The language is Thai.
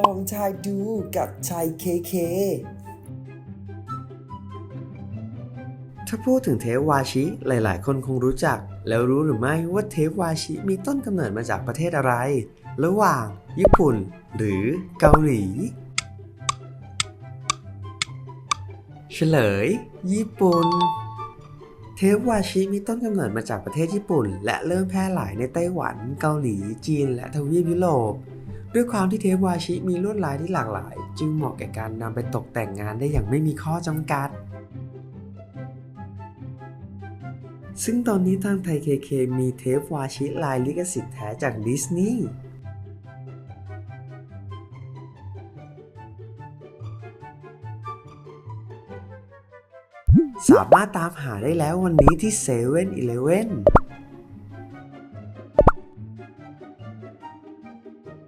ลองทายดูกับชัยเคเค ถ้าพูดถึงเทปวาชิ หลาย ๆ คนคงรู้จัก แล้วรู้หรือไม่ว่าเทปวาชิมีต้นกำเนิดมาจากประเทศอะไร ระหว่าง ญี่ปุ่น หรือเกาหลี เฉลย ญี่ปุ่นเทปวาชิมีต้นกำเนิดมาจากประเทศญี่ปุ่น และเริ่มแพร่หลายในไต้หวัน เกาหลี จีน และทวีปยุโรป ด้วยความที่เทปวาชิมีลวดลายที่หลากหลาย จึงเหมาะแก่การนำไปตกแต่งงานได้อย่างไม่มีข้อจำกัด ซึ่งตอนนี้ทางไทยเคเคมีเทปวาชิลายลิขสิทธิ์แท้จากดิสนีย์สามารถตามหาได้แล้ววันนี้ที่7 e เ e ่ e อ